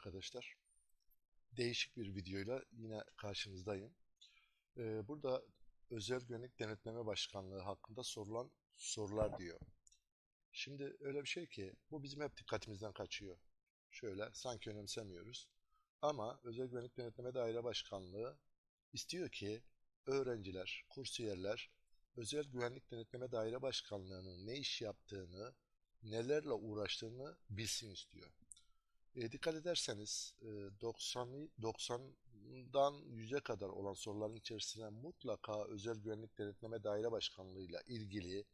arkadaşlar. Değişik bir videoyla yine karşınızdayım. Ee, burada Özel Güvenlik Denetleme Başkanlığı hakkında sorulan sorular diyor. Şimdi öyle bir şey ki bu bizim hep dikkatimizden kaçıyor. Şöyle sanki önemsemiyoruz. Ama Özel Güvenlik Denetleme Daire Başkanlığı istiyor ki öğrenciler, kursiyerler Özel Güvenlik Denetleme Daire Başkanlığı'nın ne iş yaptığını, nelerle uğraştığını bilsin istiyor. E, dikkat ederseniz e, 90 90'dan 100'e kadar olan soruların içerisine mutlaka Özel Güvenlik Denetleme Daire Başkanlığı ile ilgili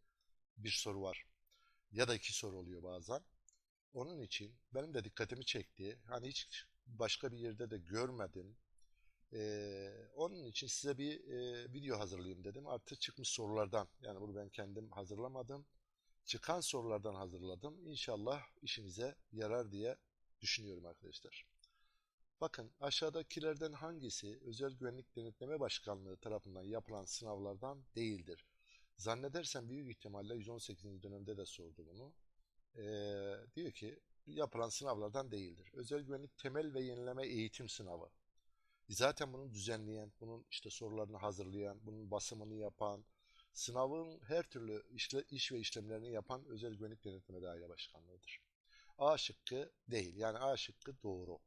bir soru var. Ya da iki soru oluyor bazen. Onun için benim de dikkatimi çekti. Hani hiç başka bir yerde de görmedim. E, onun için size bir e, video hazırlayayım dedim. Artık çıkmış sorulardan. Yani bunu ben kendim hazırlamadım. Çıkan sorulardan hazırladım. İnşallah işinize yarar diye düşünüyorum arkadaşlar. Bakın aşağıdakilerden hangisi Özel Güvenlik Denetleme Başkanlığı tarafından yapılan sınavlardan değildir? Zannedersem büyük ihtimalle 118. dönemde de sordu bunu. Ee, diyor ki yapılan sınavlardan değildir. Özel Güvenlik Temel ve Yenileme Eğitim Sınavı. Zaten bunu düzenleyen, bunun işte sorularını hazırlayan, bunun basımını yapan, sınavın her türlü işle, iş ve işlemlerini yapan Özel Güvenlik Denetleme Daire Başkanlığı'dır. A şıkkı değil. Yani A şıkkı doğru.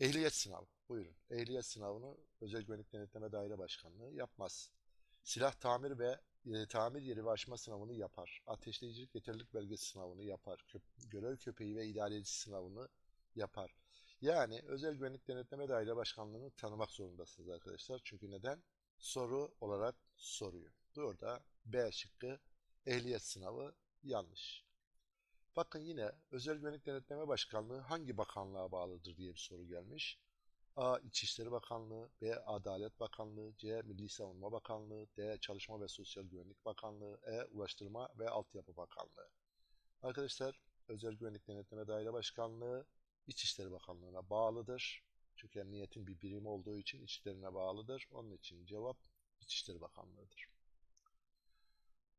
Ehliyet sınavı. Buyurun. Ehliyet sınavını Özel Güvenlik Denetleme Daire Başkanlığı yapmaz. Silah tamir ve e, tamir yeri ve açma sınavını yapar. Ateşleyicilik yeterlilik belgesi sınavını yapar. Köp görev köpeği ve idareci sınavını yapar. Yani Özel Güvenlik Denetleme Daire Başkanlığı'nı tanımak zorundasınız arkadaşlar. Çünkü neden? Soru olarak soruyor. Burada B şıkkı ehliyet sınavı yanlış. Bakın yine Özel Güvenlik Denetleme Başkanlığı hangi bakanlığa bağlıdır diye bir soru gelmiş. A. İçişleri Bakanlığı, B. Adalet Bakanlığı, C. Milli Savunma Bakanlığı, D. Çalışma ve Sosyal Güvenlik Bakanlığı, E. Ulaştırma ve Altyapı Bakanlığı. Arkadaşlar Özel Güvenlik Denetleme Daire Başkanlığı İçişleri Bakanlığı'na bağlıdır. Çünkü emniyetin bir birimi olduğu için içlerine bağlıdır. Onun için cevap İçişleri Bakanlığı'dır.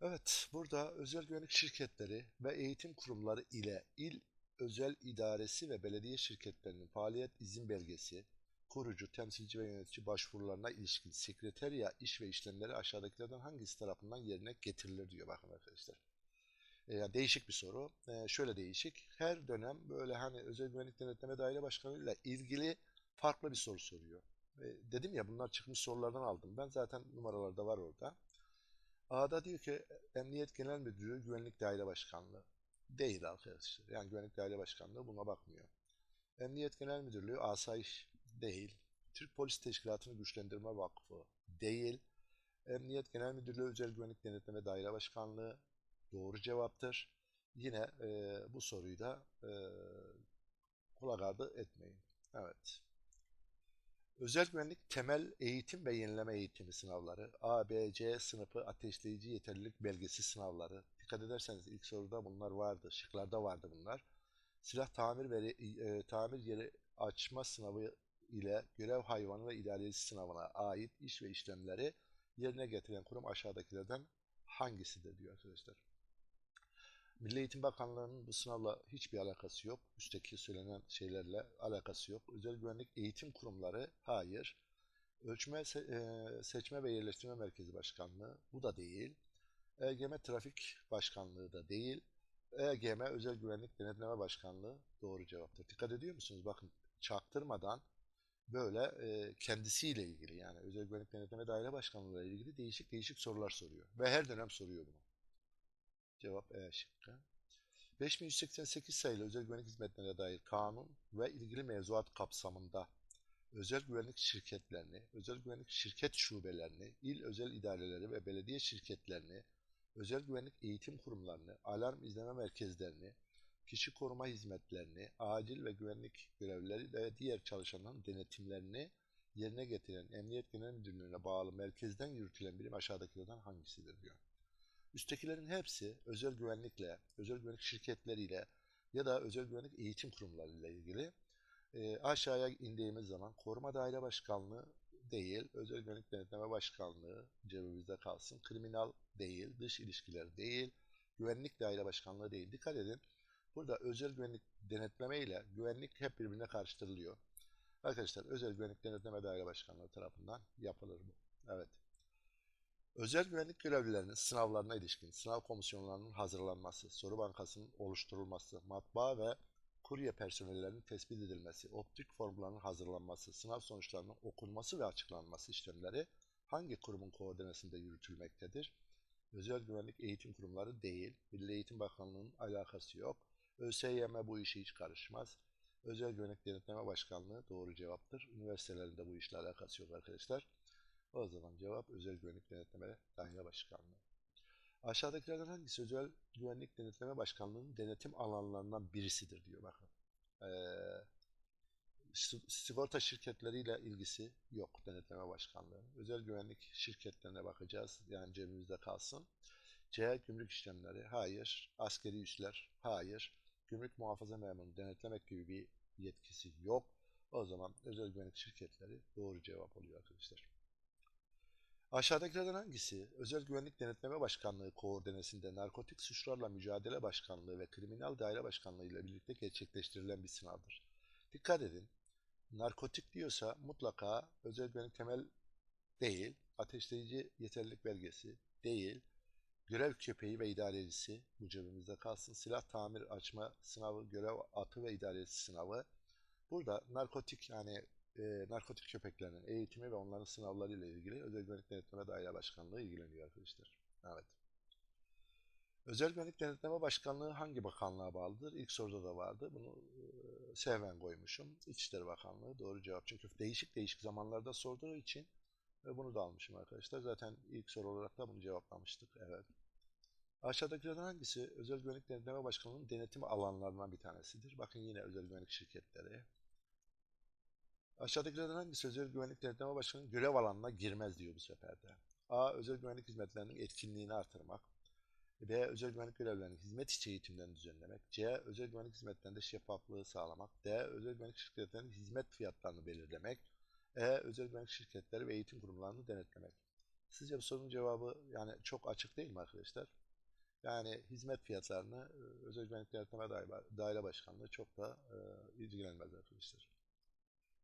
Evet, burada özel güvenlik şirketleri ve eğitim kurumları ile il özel idaresi ve belediye şirketlerinin faaliyet izin belgesi, kurucu, temsilci ve yönetici başvurularına ilişkin sekreterya iş ve işlemleri aşağıdakilerden hangisi tarafından yerine getirilir diyor bakın arkadaşlar. E, yani değişik bir soru. E, şöyle değişik. Her dönem böyle hani özel güvenlik denetleme daire başkanı ile ilgili farklı bir soru soruyor. E, dedim ya bunlar çıkmış sorulardan aldım. Ben zaten numaralarda var orada. A'da diyor ki Emniyet Genel Müdürü Güvenlik Daire Başkanlığı. Değil arkadaşlar. Yani Güvenlik Daire Başkanlığı buna bakmıyor. Emniyet Genel Müdürlüğü Asayiş değil. Türk Polis Teşkilatı'nı Güçlendirme Vakfı değil. Emniyet Genel Müdürlüğü Özel Güvenlik Denetleme Daire Başkanlığı doğru cevaptır. Yine e, bu soruyu da e, kulak ardı etmeyin. Evet. Özel güvenlik temel eğitim ve yenileme eğitimi sınavları, A, B, C sınıfı ateşleyici yeterlilik belgesi sınavları. Dikkat ederseniz ilk soruda bunlar vardı, şıklarda vardı bunlar. Silah tamir ve e, tamir yeri açma sınavı ile görev hayvanı ve idareci sınavına ait iş ve işlemleri yerine getiren kurum aşağıdakilerden hangisidir diyor arkadaşlar. Milli Eğitim Bakanlığı'nın bu sınavla hiçbir alakası yok. Üstteki söylenen şeylerle alakası yok. Özel güvenlik eğitim kurumları hayır. Ölçme, e, Seçme ve Yerleştirme Merkezi Başkanlığı bu da değil. EGM Trafik Başkanlığı da değil. EGM Özel Güvenlik Denetleme Başkanlığı doğru cevaptır. Dikkat ediyor musunuz? Bakın çaktırmadan böyle e, kendisiyle ilgili yani Özel Güvenlik Denetleme Daire Başkanlığı ile ilgili değişik değişik sorular soruyor. Ve her dönem soruyor bunu. Cevap E şıkkı. 5188 sayılı özel güvenlik hizmetlerine dair kanun ve ilgili mevzuat kapsamında özel güvenlik şirketlerini, özel güvenlik şirket şubelerini, il özel idareleri ve belediye şirketlerini, özel güvenlik eğitim kurumlarını, alarm izleme merkezlerini, kişi koruma hizmetlerini, acil ve güvenlik görevlileri ve diğer çalışanların denetimlerini yerine getiren Emniyet Genel Müdürlüğü'ne bağlı merkezden yürütülen birim aşağıdakilerden hangisidir diyor. Üsttekilerin hepsi özel güvenlikle, özel güvenlik şirketleriyle ya da özel güvenlik eğitim kurumlarıyla ilgili. E, aşağıya indiğimiz zaman koruma daire başkanlığı değil, özel güvenlik denetleme başkanlığı cebimizde kalsın. Kriminal değil, dış ilişkiler değil, güvenlik daire başkanlığı değil. Dikkat edin. Burada özel güvenlik denetleme ile güvenlik hep birbirine karıştırılıyor. Arkadaşlar Özel Güvenlik Denetleme Daire Başkanlığı tarafından yapılır bu. Evet. Özel güvenlik görevlilerinin sınavlarına ilişkin sınav komisyonlarının hazırlanması, soru bankasının oluşturulması, matbaa ve kurye personellerinin tespit edilmesi, optik formlarının hazırlanması, sınav sonuçlarının okunması ve açıklanması işlemleri hangi kurumun koordinesinde yürütülmektedir? Özel güvenlik eğitim kurumları değil, Milli Eğitim Bakanlığı'nın alakası yok. ÖSYM bu işe hiç karışmaz. Özel Güvenlik Denetleme Başkanlığı doğru cevaptır. Üniversitelerin de bu işle alakası yok arkadaşlar. O zaman cevap Özel Güvenlik Denetleme Daire Başkanlığı. Aşağıdakilerden hangisi Özel Güvenlik Denetleme Başkanlığı'nın denetim alanlarından birisidir diyor bakın. Ee, sigorta şirketleriyle ilgisi yok denetleme başkanlığı. Özel güvenlik şirketlerine bakacağız. Yani cebimizde kalsın. C. Gümrük işlemleri. Hayır. Askeri üsler. Hayır. Gümrük muhafaza memuru denetlemek gibi bir yetkisi yok. O zaman özel güvenlik şirketleri doğru cevap oluyor arkadaşlar. Aşağıdakilerden hangisi Özel Güvenlik Denetleme Başkanlığı koordinesinde Narkotik Suçlarla Mücadele Başkanlığı ve Kriminal Daire Başkanlığı ile birlikte gerçekleştirilen bir sınavdır? Dikkat edin. Narkotik diyorsa mutlaka özel güvenlik temel değil, ateşleyici yeterlilik belgesi değil, görev köpeği ve idarecisi bu cebimizde kalsın. Silah tamir açma sınavı, görev atı ve idarecisi sınavı. Burada narkotik yani e, narkotik köpeklerinin eğitimi ve onların sınavları ile ilgili Özel Güvenlik Denetleme Daire Başkanlığı ilgileniyor arkadaşlar. Evet. Özel Güvenlik Denetleme Başkanlığı hangi bakanlığa bağlıdır? İlk soruda da vardı. Bunu e, Sevmen koymuşum. İçişleri Bakanlığı doğru cevap. Çünkü değişik değişik zamanlarda sorduğu için ve bunu da almışım arkadaşlar. Zaten ilk soru olarak da bunu cevaplamıştık. Evet. Aşağıdakilerden hangisi Özel Güvenlik Denetleme Başkanlığı'nın denetim alanlarından bir tanesidir? Bakın yine özel güvenlik şirketleri. Aşağıdakilerden hangisi Özel Güvenlik Denetleme Başkanlığı'nın görev alanına girmez diyor bu sefer de. A. Özel güvenlik hizmetlerinin etkinliğini artırmak. B. Özel güvenlik görevlerinin hizmet içi eğitimlerini düzenlemek. C. Özel güvenlik hizmetlerinde şeffaflığı sağlamak. D. Özel güvenlik şirketlerinin hizmet fiyatlarını belirlemek. E. Özel güvenlik şirketleri ve eğitim kurumlarını denetlemek. Sizce bu sorunun cevabı yani çok açık değil mi arkadaşlar? Yani hizmet fiyatlarını e, Özel Güvenlik Denetleme Daire Başkanlığı çok da e, ilgilenmez arkadaşlar.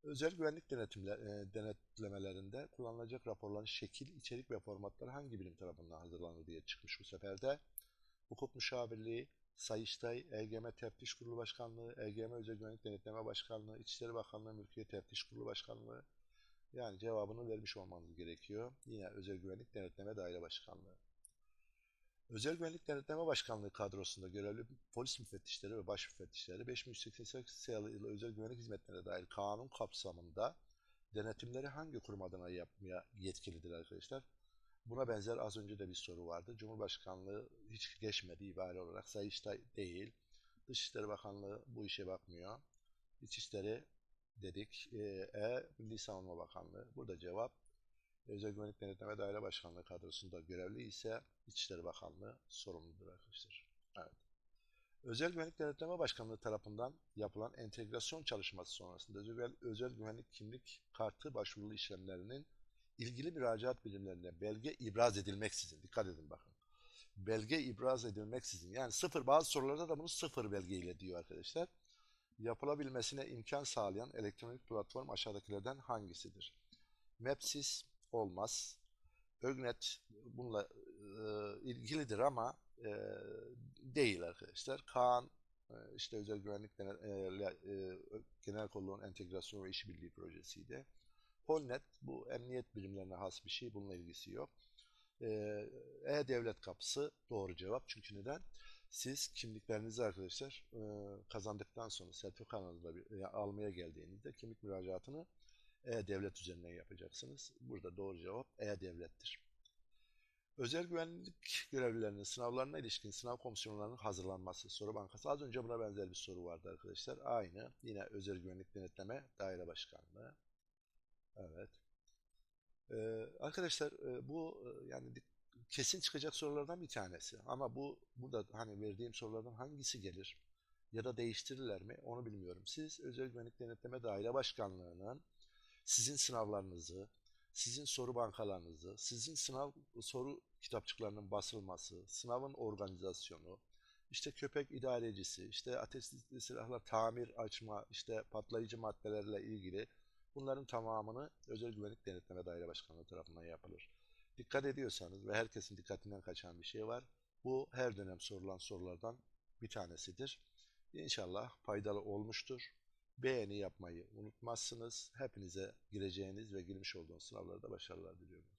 Özel güvenlik denetimler, e, denetlemelerinde kullanılacak raporların şekil, içerik ve formatları hangi birim tarafından hazırlanır diye çıkmış bu sefer de. Hukuk Müşavirliği, Sayıştay, EGM Teftiş Kurulu Başkanlığı, EGM Özel Güvenlik Denetleme Başkanlığı, İçişleri Bakanlığı Mülkiye Teftiş Kurulu Başkanlığı. Yani cevabını vermiş olmanız gerekiyor. Yine Özel Güvenlik Denetleme Daire Başkanlığı. Özel Güvenlik Denetleme Başkanlığı kadrosunda görevli polis müfettişleri ve baş müfettişleri 5188 sayılı özel güvenlik hizmetlerine dair kanun kapsamında denetimleri hangi kurum adına yapmaya yetkilidir arkadaşlar? Buna benzer az önce de bir soru vardı. Cumhurbaşkanlığı hiç geçmedi ibare olarak. Sayıştay değil. Dışişleri Bakanlığı bu işe bakmıyor. İçişleri dedik. E, e Milli Savunma Bakanlığı. Burada cevap Özel Güvenlik Denetleme Daire Başkanlığı kadrosunda görevli ise İçişleri Bakanlığı sorumludur arkadaşlar. Evet. Özel Güvenlik Denetleme Başkanlığı tarafından yapılan entegrasyon çalışması sonrasında özel, özel güvenlik kimlik kartı başvurulu işlemlerinin ilgili müracaat bilimlerine belge ibraz edilmeksizin, dikkat edin bakın, belge ibraz edilmeksizin, yani sıfır, bazı sorularda da bunu sıfır belgeyle diyor arkadaşlar, yapılabilmesine imkan sağlayan elektronik platform aşağıdakilerden hangisidir? Mapsys, olmaz. Ögnet bununla e, ilgilidir ama e, değil arkadaşlar. Kaan e, işte özel güvenlik genel, e, e, genel kolluğun entegrasyon ve işbirliği projesiydi. Polnet bu emniyet birimlerine has bir şey. Bununla ilgisi yok. E-Devlet kapısı doğru cevap. Çünkü neden? Siz kimliklerinizi arkadaşlar e, kazandıktan sonra sertifikanızı e, almaya geldiğinizde kimlik müracaatını e-Devlet üzerinden yapacaksınız. Burada doğru cevap E-Devlet'tir. Özel güvenlik görevlilerinin sınavlarına ilişkin sınav komisyonlarının hazırlanması soru bankası. Az önce buna benzer bir soru vardı arkadaşlar. Aynı. Yine özel güvenlik denetleme daire başkanlığı. Evet. Ee, arkadaşlar e, bu e, yani kesin çıkacak sorulardan bir tanesi. Ama bu burada hani verdiğim sorulardan hangisi gelir ya da değiştirirler mi onu bilmiyorum. Siz özel güvenlik denetleme daire başkanlığının sizin sınavlarınızı, sizin soru bankalarınızı, sizin sınav soru kitapçıklarının basılması, sınavın organizasyonu, işte köpek idarecisi, işte ateşli silahlar tamir açma, işte patlayıcı maddelerle ilgili bunların tamamını Özel Güvenlik Denetleme Daire Başkanlığı tarafından yapılır. Dikkat ediyorsanız ve herkesin dikkatinden kaçan bir şey var. Bu her dönem sorulan sorulardan bir tanesidir. İnşallah faydalı olmuştur. Beğeni yapmayı unutmazsınız. Hepinize gireceğiniz ve girmiş olduğunuz sınavlarda başarılar diliyorum.